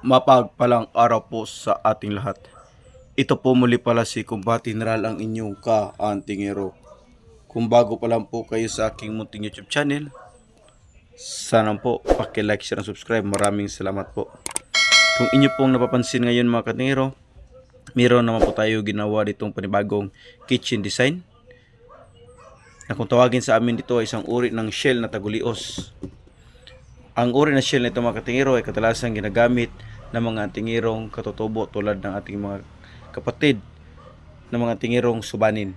Mapagpalang araw po sa ating lahat. Ito po muli pala si Kumbati General ang inyong ka-antingero. Kung bago pa lang po kayo sa aking munting YouTube channel, sana po paki-like, share, and subscribe. Maraming salamat po. Kung inyo pong napapansin ngayon mga katingero, meron naman po tayo ginawa ditong panibagong kitchen design. Na kung tawagin sa amin dito ay isang uri ng shell na tagulios. Ang uri na shell nito mga katingero ay kadalasan ginagamit ng mga tingirong katutubo tulad ng ating mga kapatid ng mga tingirong subanin.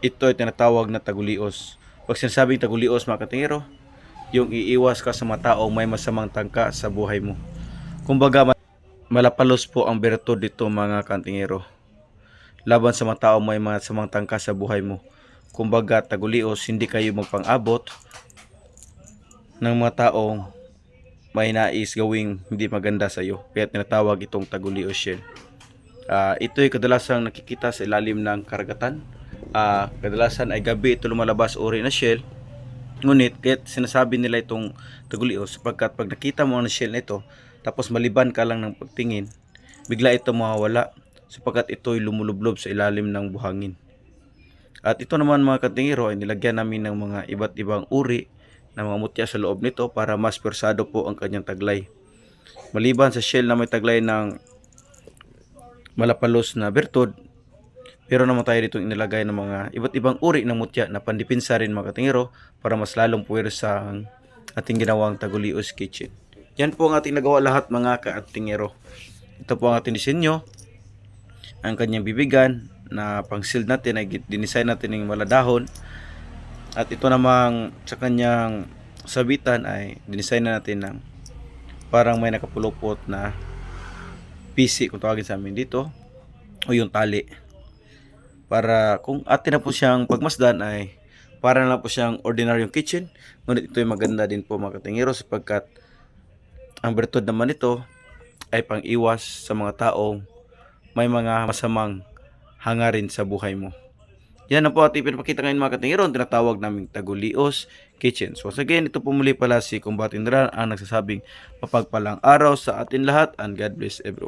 Ito ay tinatawag na tagulios. Pag sinasabing tagulios mga katingero, yung iiwas ka sa mga taong may masamang tangka sa buhay mo. Kumbaga, ma- malapalos po ang bertod dito mga kantingero. Laban sa mga taong may mga samang tangka sa buhay mo. Kumbaga, tagulios, hindi kayo magpang-abot ng mga taong may nais gawing hindi maganda sa iyo. Kaya tinatawag itong tagulios shell. Ah, ito ay kadalasang nakikita sa ilalim ng karagatan. Ah, kadalasan ay gabi ito lumalabas uri na shell. Ngunit kahit sinasabi nila itong tagulios sapagkat pag nakita mo ang shell nito tapos maliban ka lang ng pagtingin, bigla ito mawawala sapagkat ito'y lumulublob sa ilalim ng buhangin. At ito naman mga katingiro ay nilagyan namin ng mga iba't ibang uri ng mga mutya sa loob nito para mas persado po ang kanyang taglay. Maliban sa shell na may taglay ng malapalos na bertod, pero naman tayo dito inilagay ng mga iba't ibang uri ng mutya na pandipinsa rin mga katingero para mas lalong puwersa ang ating ginawang Tagulios Kitchen. Yan po ang ating nagawa lahat mga kaatingero. Ito po ang ating disenyo. Ang kanyang bibigan na pang shield natin ay dinesign natin ng maladahon. At ito namang sa kanyang sabitan ay dinesign na natin ng parang may nakapulupot na PC kung tawagin sa amin dito o yung tali para kung atin na po siyang pagmasdan ay para na po siyang ordinaryong kitchen ngunit ito ay maganda din po mga katingero sapagkat ang bertod naman nito ay pang iwas sa mga taong may mga masamang hangarin sa buhay mo. Yan na po ating pinapakita ngayon mga katingero ang tinatawag naming Tagulios Kitchen. So once again, ito po muli pala si Kumbatin Ran ang nagsasabing mapagpalang araw sa atin lahat and God bless everyone.